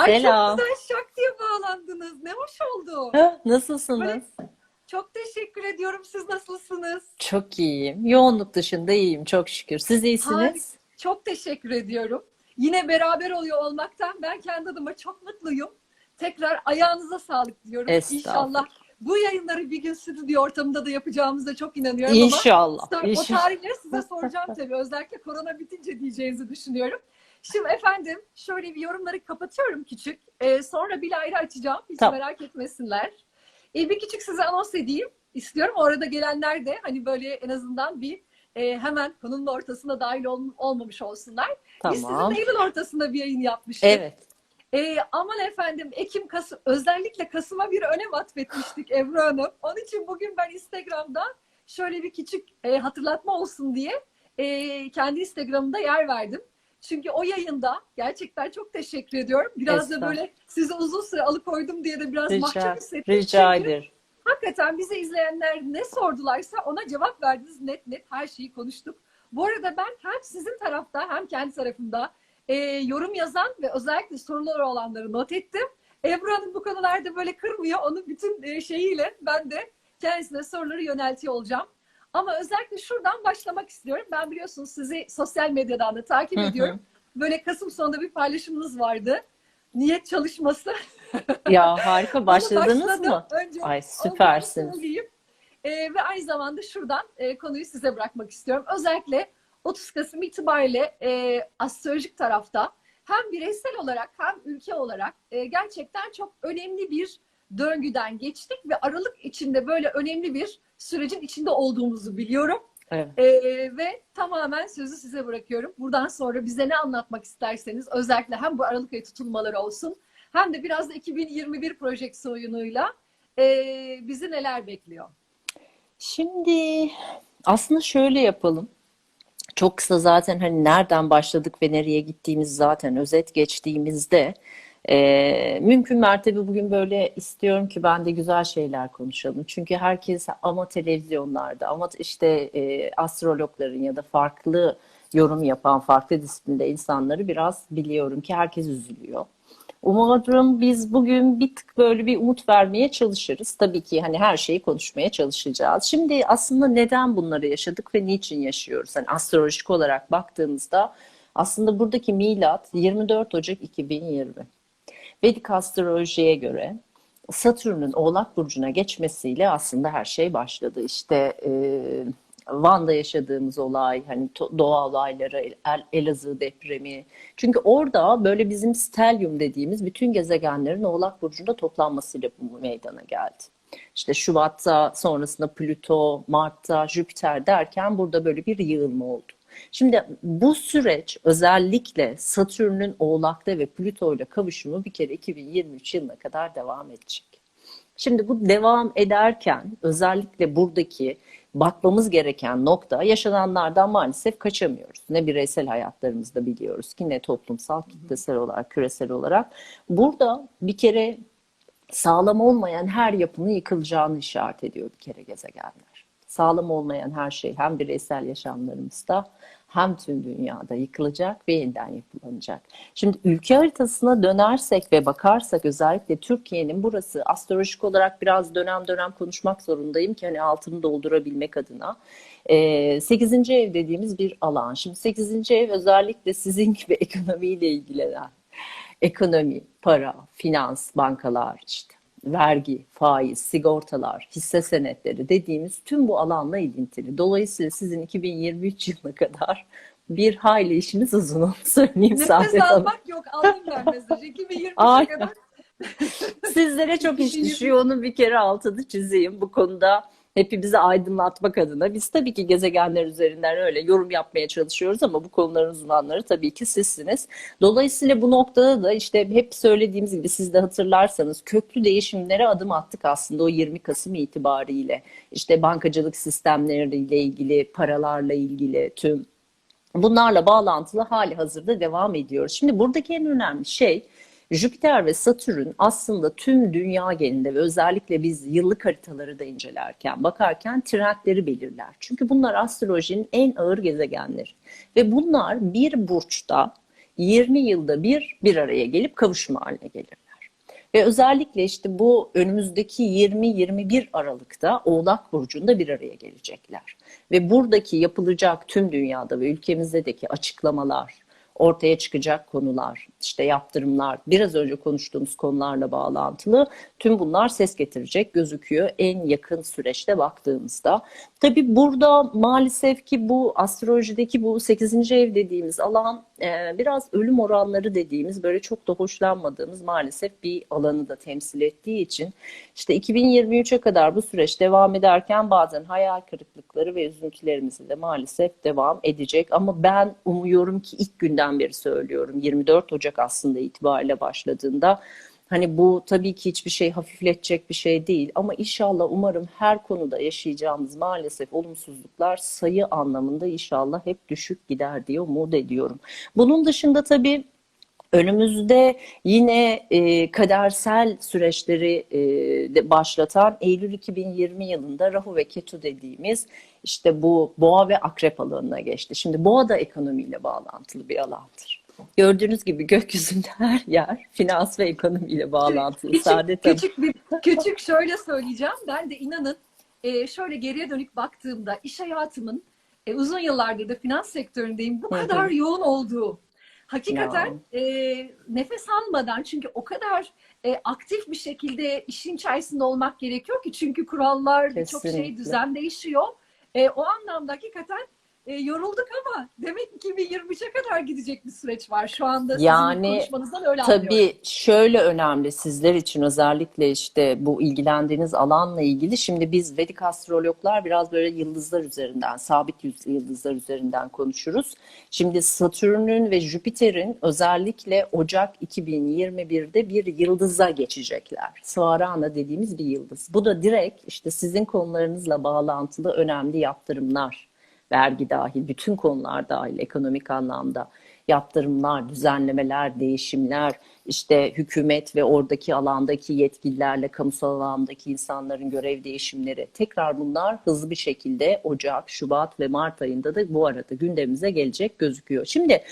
Ay Selam. çok güzel şak diye bağlandınız. Ne hoş oldu. Ha, Nasılsınız? Böyle- Çok teşekkür ediyorum. Siz nasılsınız? Çok iyiyim. Yoğunluk dışında iyiyim çok şükür. Siz iyisiniz? Çok teşekkür ediyorum. Yine beraber oluyor olmaktan ben kendi adıma çok mutluyum. Tekrar ayağınıza sağlık diyorum. İnşallah bu yayınları bir gün stüdyo ortamında da yapacağımıza çok inanıyorum ama İnşallah. Sonra O tarihleri size soracağım tabii. Özellikle korona bitince diyeceğinizi düşünüyorum. Şimdi efendim şöyle bir yorumları kapatıyorum küçük. Ee, sonra bir ayrı açacağım. Hiç Tamam. merak etmesinler. Ee, bir küçük size anons edeyim istiyorum. Orada gelenler de hani böyle en azından bir e, hemen konunun ortasına dahil ol- olmamış olsunlar. Biz Tamam. sizinle Eylül ortasında bir yayın yapmıştık. Evet. Ee, aman efendim Ekim, Kasım özellikle Kasım'a bir önem atfetmiştik Ebru Hanım. Onun için bugün ben Instagram'da şöyle bir küçük e, hatırlatma olsun diye e, kendi Instagram'ımda yer verdim. Çünkü o yayında gerçekten çok teşekkür ediyorum. Biraz da böyle sizi uzun süre alıkoydum diye de biraz Rica, mahcup hissettim. rica ederim. Hakikaten bize izleyenler ne sordularsa ona cevap verdiniz. Net net her şeyi konuştuk. Bu arada ben hem sizin tarafta hem kendi tarafımda e, yorum yazan ve özellikle soruları olanları not ettim. Ebru Hanım bu konularda böyle kırmıyor. Onun bütün e, şeyiyle ben de kendisine soruları yöneltiyor olacağım. Ama özellikle şuradan başlamak istiyorum. Ben biliyorsunuz sizi sosyal medyadan da takip ediyorum. Böyle Kasım sonunda bir paylaşımınız vardı. Niyet çalışması. Ya harika başladınız mı? Önce Ay süpersiniz. Ee, ve aynı zamanda şuradan e, konuyu size bırakmak istiyorum. Özellikle 30 Kasım itibariyle e, astrolojik tarafta hem bireysel olarak hem ülke olarak e, gerçekten çok önemli bir döngüden geçtik ve Aralık içinde böyle önemli bir sürecin içinde olduğumuzu biliyorum. Evet. Ee, ve tamamen sözü size bırakıyorum. Buradan sonra bize ne anlatmak isterseniz özellikle hem bu Aralık ayı tutulmaları olsun hem de biraz da 2021 projeksiyonuyla e, bizi neler bekliyor? Şimdi aslında şöyle yapalım. Çok kısa zaten hani nereden başladık ve nereye gittiğimiz zaten özet geçtiğimizde e, mümkün mertebe bugün böyle istiyorum ki ben de güzel şeyler konuşalım. Çünkü herkes ama televizyonlarda ama işte e, astrologların ya da farklı yorum yapan farklı disiplinde insanları biraz biliyorum ki herkes üzülüyor. Umarım biz bugün bir tık böyle bir umut vermeye çalışırız. Tabii ki hani her şeyi konuşmaya çalışacağız. Şimdi aslında neden bunları yaşadık ve niçin yaşıyoruz? Hani astrolojik olarak baktığımızda aslında buradaki milat 24 Ocak 2020. Vedik astrolojiye göre Satürn'ün Oğlak Burcu'na geçmesiyle aslında her şey başladı. İşte e, Van'da yaşadığımız olay, hani doğa olayları, El- Elazığ depremi. Çünkü orada böyle bizim stelyum dediğimiz bütün gezegenlerin Oğlak Burcu'nda toplanmasıyla bu meydana geldi. İşte Şubat'ta sonrasında Plüto, Mart'ta Jüpiter derken burada böyle bir yığılma oldu. Şimdi bu süreç özellikle Satürn'ün Oğlak'ta ve Plüto ile kavuşumu bir kere 2023 yılına kadar devam edecek. Şimdi bu devam ederken özellikle buradaki bakmamız gereken nokta yaşananlardan maalesef kaçamıyoruz. Ne bireysel hayatlarımızda biliyoruz ki ne toplumsal, kitlesel olarak, küresel olarak. Burada bir kere sağlam olmayan her yapının yıkılacağını işaret ediyor bir kere gezegenler. Sağlam olmayan her şey hem bireysel yaşamlarımızda hem tüm dünyada yıkılacak ve yeniden yapılanacak. Şimdi ülke haritasına dönersek ve bakarsak özellikle Türkiye'nin burası astrolojik olarak biraz dönem dönem konuşmak zorundayım ki hani altını doldurabilmek adına. Ee, 8. ev dediğimiz bir alan. Şimdi 8. ev özellikle sizin gibi ekonomiyle ilgilenen ekonomi, para, finans, bankalar, işte vergi, faiz, sigortalar, hisse senetleri dediğimiz tüm bu alanla ilintili. Dolayısıyla sizin 2023 yılına kadar bir hayli işiniz uzun onu söyleyeyim Nefes Saadet almak yok. Aldım ben mesajı. 2023'e Aynen. kadar Sizlere çok iş düşüyor onu bir kere altını çizeyim. Bu konuda hepimizi aydınlatmak adına biz tabii ki gezegenler üzerinden öyle yorum yapmaya çalışıyoruz ama bu konuların uzmanları tabii ki sizsiniz. Dolayısıyla bu noktada da işte hep söylediğimiz gibi siz de hatırlarsanız köklü değişimlere adım attık aslında o 20 Kasım itibariyle. İşte bankacılık sistemleriyle ilgili, paralarla ilgili tüm bunlarla bağlantılı hali hazırda devam ediyoruz. Şimdi buradaki en önemli şey Jüpiter ve Satürn aslında tüm dünya genelinde ve özellikle biz yıllık haritaları da incelerken, bakarken trendleri belirler. Çünkü bunlar astrolojinin en ağır gezegenleri. Ve bunlar bir burçta 20 yılda bir bir araya gelip kavuşma haline gelirler. Ve özellikle işte bu önümüzdeki 20-21 Aralık'ta Oğlak Burcu'nda bir araya gelecekler. Ve buradaki yapılacak tüm dünyada ve ülkemizdeki açıklamalar, ortaya çıkacak konular, işte yaptırımlar, biraz önce konuştuğumuz konularla bağlantılı tüm bunlar ses getirecek gözüküyor en yakın süreçte baktığımızda. Tabii burada maalesef ki bu astrolojideki bu 8. ev dediğimiz alan e, biraz ölüm oranları dediğimiz böyle çok da hoşlanmadığımız maalesef bir alanı da temsil ettiği için işte 2023'e kadar bu süreç devam ederken bazen hayal kırıklıkları ve üzüntülerimizi de maalesef devam edecek. Ama ben umuyorum ki ilk günden beri söylüyorum 24 Ocak aslında itibariyle başladığında Hani bu tabii ki hiçbir şey hafifletecek bir şey değil ama inşallah umarım her konuda yaşayacağımız maalesef olumsuzluklar sayı anlamında inşallah hep düşük gider diye umut ediyorum. Bunun dışında tabii Önümüzde yine e, kadersel süreçleri e, de başlatan Eylül 2020 yılında Rahu ve Ketu dediğimiz işte bu boğa ve akrep alanına geçti. Şimdi boğa da ekonomiyle bağlantılı bir alandır. Gördüğünüz gibi gökyüzünde her yer finans ve ekonomiyle bağlantılı. Küçük, Saadet küçük bir küçük şöyle söyleyeceğim. Ben de inanın e, şöyle geriye dönük baktığımda iş hayatımın e, uzun yıllardır da finans sektöründeyim. Bu kadar yoğun olduğu. Hakikaten Ya. e, nefes almadan çünkü o kadar e, aktif bir şekilde işin içerisinde olmak gerekiyor ki çünkü kurallar birçok şey düzen değişiyor. E, o anlamda hakikaten e, yorulduk ama demek ki 2023'e kadar gidecek bir süreç var. Şu anda sizin Yani konuşmanızdan öyle anlıyorum. Tabii şöyle önemli sizler için özellikle işte bu ilgilendiğiniz alanla ilgili. Şimdi biz Vedik astrologlar biraz böyle yıldızlar üzerinden, sabit yıldızlar üzerinden konuşuruz. Şimdi Satürn'ün ve Jüpiter'in özellikle Ocak 2021'de bir yıldıza geçecekler. Svarana dediğimiz bir yıldız. Bu da direkt işte sizin konularınızla bağlantılı önemli yaptırımlar vergi dahil, bütün konular dahil ekonomik anlamda yaptırımlar, düzenlemeler, değişimler, işte hükümet ve oradaki alandaki yetkililerle kamusal alandaki insanların görev değişimleri. Tekrar bunlar hızlı bir şekilde Ocak, Şubat ve Mart ayında da bu arada gündemimize gelecek gözüküyor. Şimdi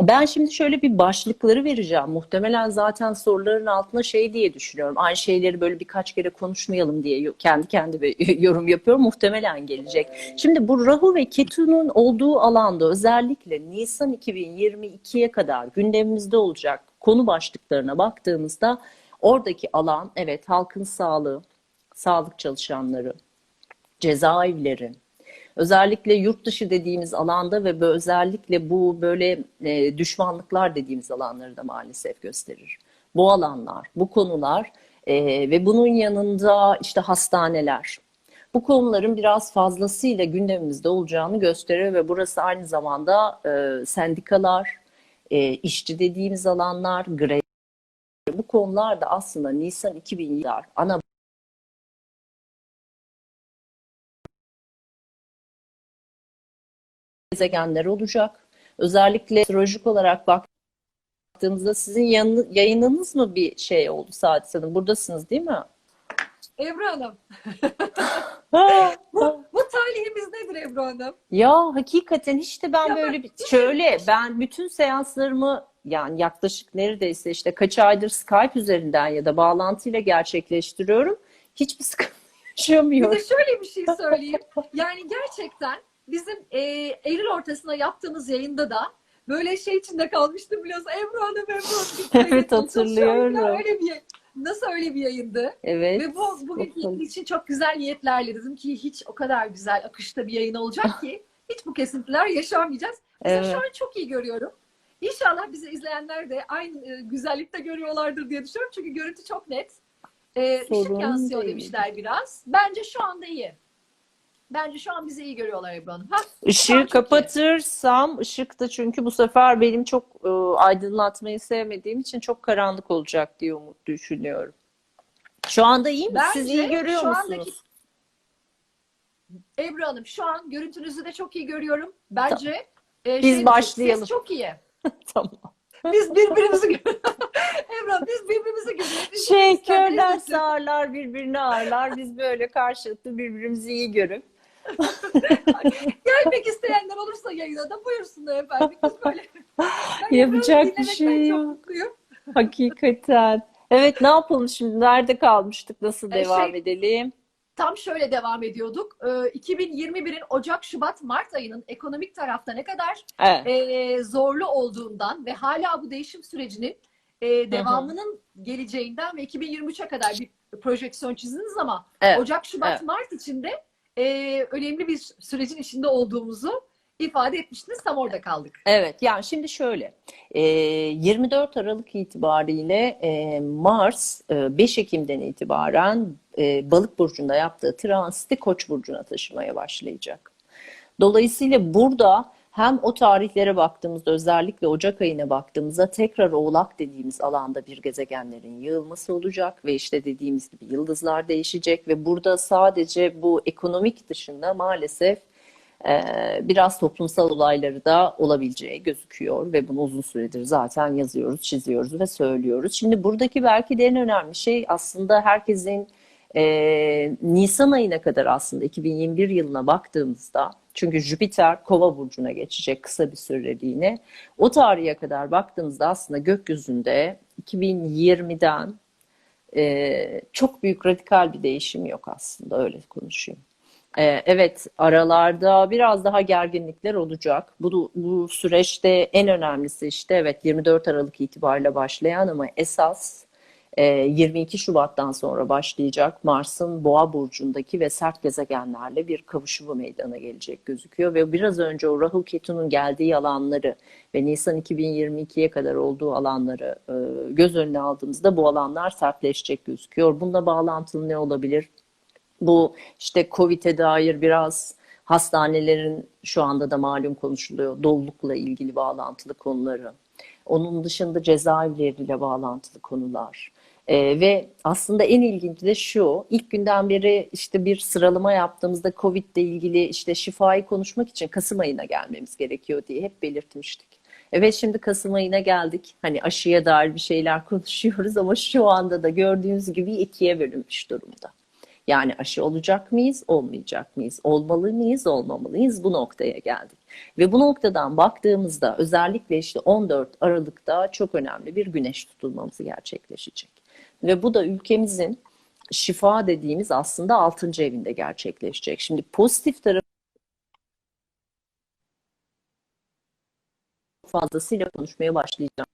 ben şimdi şöyle bir başlıkları vereceğim. Muhtemelen zaten soruların altına şey diye düşünüyorum. Aynı şeyleri böyle birkaç kere konuşmayalım diye kendi kendime yorum yapıyorum. Muhtemelen gelecek. Şimdi bu Rahu ve Ketu'nun olduğu alanda özellikle Nisan 2022'ye kadar gündemimizde olacak konu başlıklarına baktığımızda oradaki alan evet halkın sağlığı, sağlık çalışanları, cezaevleri, Özellikle yurt dışı dediğimiz alanda ve özellikle bu böyle e, düşmanlıklar dediğimiz alanları da maalesef gösterir. Bu alanlar, bu konular e, ve bunun yanında işte hastaneler. Bu konuların biraz fazlasıyla gündemimizde olacağını gösteriyor ve burası aynı zamanda e, sendikalar, işçi dediğimiz alanlar, grev. Bu konular da aslında Nisan 2020 ana gezegenler olacak. Özellikle astrolojik olarak baktığımızda sizin yanı- yayınınız mı bir şey oldu Saadet Hanım? Buradasınız değil mi? Ebru Hanım, bu, bu talihimiz nedir Ebru Hanım? Ya hakikaten hiç de ben Ya böyle bir şöyle ben bütün seanslarımı yani yaklaşık neredeyse işte kaç aydır Skype üzerinden ya da bağlantıyla gerçekleştiriyorum. Hiçbir sıkıntı Bir yaşamıyorum. de şöyle bir şey söyleyeyim. Yani gerçekten bizim e, Eylül ortasına yaptığımız yayında da böyle şey içinde kalmıştım biliyorsun. Ebru Hanım, Ebru Hanım. Evet, hatırlıyorum. Öyle bir, nasıl öyle bir yayındı? Evet. Ve bu bugün bakalım. için çok güzel niyetlerle dedim ki hiç o kadar güzel akışta bir yayın olacak ki hiç bu kesintiler yaşamayacağız. Evet. şu an çok iyi görüyorum. İnşallah bizi izleyenler de aynı e, güzellikte görüyorlardır diye düşünüyorum. Çünkü görüntü çok net. Ee, ışık yansıyor değil. demişler biraz. Bence şu anda iyi. Bence şu an bizi iyi görüyorlar Ebru Hanım. Ha, Şu an Işığı kapatırsam ışık da çünkü bu sefer benim çok e, aydınlatmayı sevmediğim için çok karanlık olacak diye umut düşünüyorum. Şu anda iyi mi? Siz iyi görüyor şu andaki- musunuz? Ebru Hanım şu an görüntünüzü de çok iyi görüyorum. Bence e, Biz şey- başlayalım. Ses çok iyi. Tamam. Biz birbirimizi görüyoruz. Ebru Hanım biz birbirimizi görüyoruz. Şey körler sağırlar birbirini ağırlar. Biz böyle karşılıklı birbirimizi iyi görüp. Gelmek isteyenler olursa yayına da buyursunlar efendim. Biz böyle. Ben Yapacak bir şey yok. Hakikaten. Evet ne yapalım şimdi? Nerede kalmıştık? Nasıl Ee, devam şey- edelim? Tam şöyle devam ediyorduk. Ee, 2021'in Ocak, Şubat, Mart ayının ekonomik tarafta ne kadar Evet. e, zorlu olduğundan ve hala bu değişim sürecinin e, devamının geleceğinden ve 2023'e kadar bir projeksiyon çizdiniz ama Evet. Ocak, Şubat, Evet. Mart içinde e, önemli bir sürecin içinde olduğumuzu ifade etmiştiniz. Tam orada kaldık. Evet, yani şimdi şöyle, e, 24 Aralık itibariyle e, Mars e, 5 Ekim'den itibaren Balık burcunda yaptığı transiti Koç burcuna taşımaya başlayacak. Dolayısıyla burada hem o tarihlere baktığımızda özellikle Ocak ayına baktığımızda tekrar Oğlak dediğimiz alanda bir gezegenlerin yığılması olacak ve işte dediğimiz gibi yıldızlar değişecek ve burada sadece bu ekonomik dışında maalesef e, biraz toplumsal olayları da olabileceği gözüküyor ve bunu uzun süredir zaten yazıyoruz, çiziyoruz ve söylüyoruz. Şimdi buradaki belki de en önemli şey aslında herkesin e, Nisan ayına kadar aslında 2021 yılına baktığımızda çünkü Jüpiter Kova burcuna geçecek kısa bir süreliğine. O tarihe kadar baktığımızda aslında gökyüzünde 2020'den e, çok büyük radikal bir değişim yok aslında öyle konuşayım. Ee, Evet, aralarda biraz daha gerginlikler olacak. Bu, bu süreçte en önemlisi işte evet 24 Aralık itibariyle başlayan ama esas e, 22 Şubat'tan sonra başlayacak Mars'ın Boğa burcundaki ve sert gezegenlerle bir kavuşumu meydana gelecek gözüküyor ve biraz önce o Rahu Ketu'nun geldiği alanları ve Nisan 2022'ye kadar olduğu alanları e, göz önüne aldığımızda bu alanlar sertleşecek gözüküyor. Bununla bağlantılı ne olabilir? Bu işte Covid'e dair biraz hastanelerin şu anda da malum konuşuluyor dolulukla ilgili bağlantılı konuları. Onun dışında cezaevleriyle bağlantılı konular. Ee, ve aslında en ilginci de şu, ilk günden beri işte bir sıralama yaptığımızda Covid ile ilgili işte şifayı konuşmak için Kasım ayına gelmemiz gerekiyor diye hep belirtmiştik. Evet şimdi Kasım ayına geldik. Hani aşıya dair bir şeyler konuşuyoruz ama şu anda da gördüğünüz gibi ikiye bölünmüş durumda. Yani aşı olacak mıyız, olmayacak mıyız? Olmalı mıyız, olmamalıyız? Bu noktaya geldik. Ve bu noktadan baktığımızda özellikle işte 14 Aralık'ta çok önemli bir güneş tutulmamız gerçekleşecek. Ve bu da ülkemizin şifa dediğimiz aslında 6. evinde gerçekleşecek. Şimdi pozitif tarafı fazlasıyla konuşmaya başlayacağım.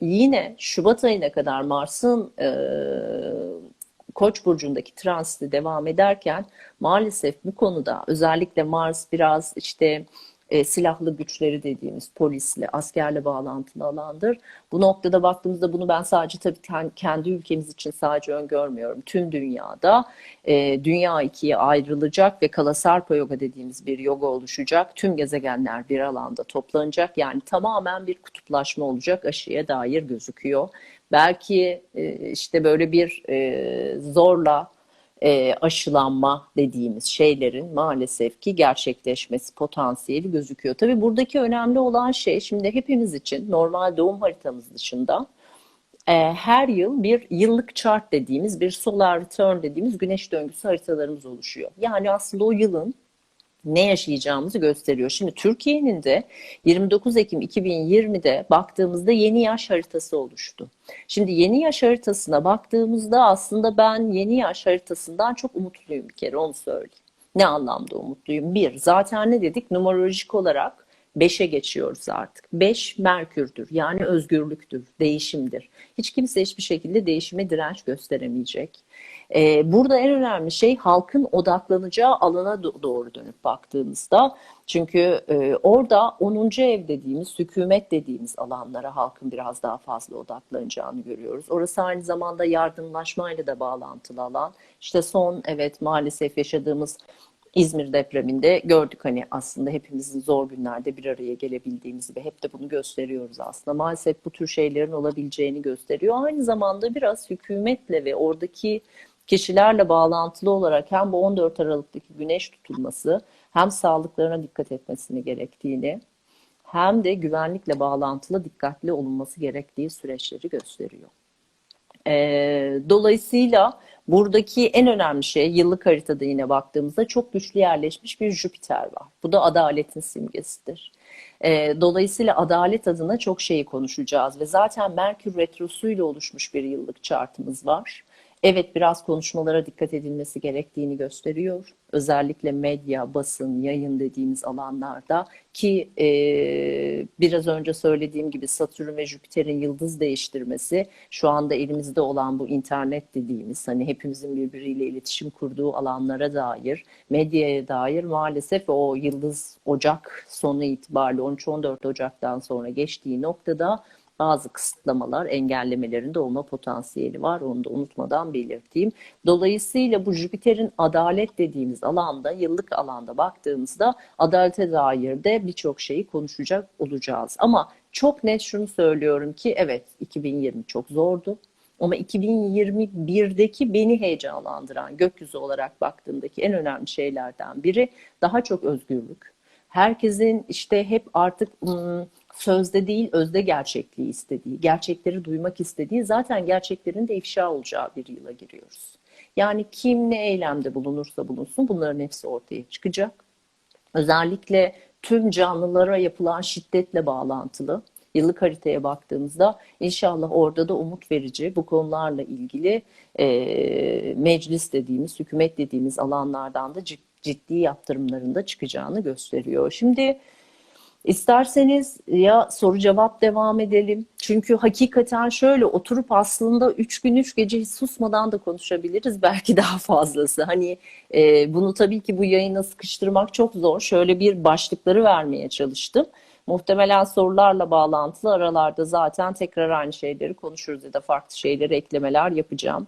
Yine Şubat ayına kadar Mars'ın e, Koç burcundaki transiti devam ederken maalesef bu konuda özellikle Mars biraz işte e, silahlı güçleri dediğimiz polisle, askerle bağlantılı alandır. Bu noktada baktığımızda bunu ben sadece tabii ken- kendi ülkemiz için sadece öngörmüyorum. Tüm dünyada e, dünya ikiye ayrılacak ve Kalasarpa yoga dediğimiz bir yoga oluşacak. Tüm gezegenler bir alanda toplanacak. Yani tamamen bir kutuplaşma olacak aşıya dair gözüküyor. Belki e, işte böyle bir e, zorla e, aşılanma dediğimiz şeylerin maalesef ki gerçekleşmesi potansiyeli gözüküyor. Tabii buradaki önemli olan şey şimdi hepimiz için normal doğum haritamız dışında e, her yıl bir yıllık chart dediğimiz bir solar return dediğimiz güneş döngüsü haritalarımız oluşuyor. Yani aslında o yılın ne yaşayacağımızı gösteriyor. Şimdi Türkiye'nin de 29 Ekim 2020'de baktığımızda yeni yaş haritası oluştu. Şimdi yeni yaş haritasına baktığımızda aslında ben yeni yaş haritasından çok umutluyum bir kere onu söyleyeyim. Ne anlamda umutluyum? Bir, zaten ne dedik? Numerolojik olarak 5'e geçiyoruz artık. 5 Merkür'dür. Yani özgürlüktür, değişimdir. Hiç kimse hiçbir şekilde değişime direnç gösteremeyecek. Ee, burada en önemli şey halkın odaklanacağı alana do- doğru dönüp baktığımızda. Çünkü e, orada 10. ev dediğimiz, hükümet dediğimiz alanlara halkın biraz daha fazla odaklanacağını görüyoruz. Orası aynı zamanda yardımlaşmayla da bağlantılı alan. İşte son evet maalesef yaşadığımız İzmir depreminde gördük hani aslında hepimizin zor günlerde bir araya gelebildiğimizi ve hep de bunu gösteriyoruz aslında. Maalesef bu tür şeylerin olabileceğini gösteriyor. Aynı zamanda biraz hükümetle ve oradaki kişilerle bağlantılı olarak hem bu 14 Aralık'taki güneş tutulması hem sağlıklarına dikkat etmesini gerektiğini hem de güvenlikle bağlantılı dikkatli olunması gerektiği süreçleri gösteriyor. Ee, dolayısıyla Buradaki en önemli şey yıllık haritada yine baktığımızda çok güçlü yerleşmiş bir Jüpiter var. Bu da adaletin simgesidir. E, dolayısıyla adalet adına çok şeyi konuşacağız ve zaten Merkür Retrosu'yla oluşmuş bir yıllık chartımız var. Evet biraz konuşmalara dikkat edilmesi gerektiğini gösteriyor. Özellikle medya, basın, yayın dediğimiz alanlarda ki e, biraz önce söylediğim gibi Satürn ve Jüpiter'in yıldız değiştirmesi şu anda elimizde olan bu internet dediğimiz hani hepimizin birbiriyle iletişim kurduğu alanlara dair, medyaya dair maalesef o yıldız Ocak sonu itibariyle 13-14 Ocak'tan sonra geçtiği noktada bazı kısıtlamalar, engellemelerin de olma potansiyeli var. Onu da unutmadan belirteyim. Dolayısıyla bu Jüpiter'in adalet dediğimiz alanda, yıllık alanda baktığımızda adalete dair de birçok şeyi konuşacak olacağız. Ama çok net şunu söylüyorum ki evet 2020 çok zordu. Ama 2021'deki beni heyecanlandıran gökyüzü olarak baktığımdaki en önemli şeylerden biri daha çok özgürlük. Herkesin işte hep artık ım, sözde değil özde gerçekliği istediği, gerçekleri duymak istediği zaten gerçeklerin de ifşa olacağı bir yıla giriyoruz. Yani kim ne eylemde bulunursa bulunsun bunların hepsi ortaya çıkacak. Özellikle tüm canlılara yapılan şiddetle bağlantılı yıllık haritaya baktığımızda inşallah orada da umut verici bu konularla ilgili e, meclis dediğimiz, hükümet dediğimiz alanlardan da ciddi yaptırımların da çıkacağını gösteriyor. Şimdi İsterseniz ya soru cevap devam edelim. Çünkü hakikaten şöyle oturup aslında üç gün üç gece hiç susmadan da konuşabiliriz. Belki daha fazlası. Hani e, bunu tabii ki bu yayına sıkıştırmak çok zor. Şöyle bir başlıkları vermeye çalıştım. Muhtemelen sorularla bağlantılı aralarda zaten tekrar aynı şeyleri konuşuruz ya da farklı şeyleri eklemeler yapacağım.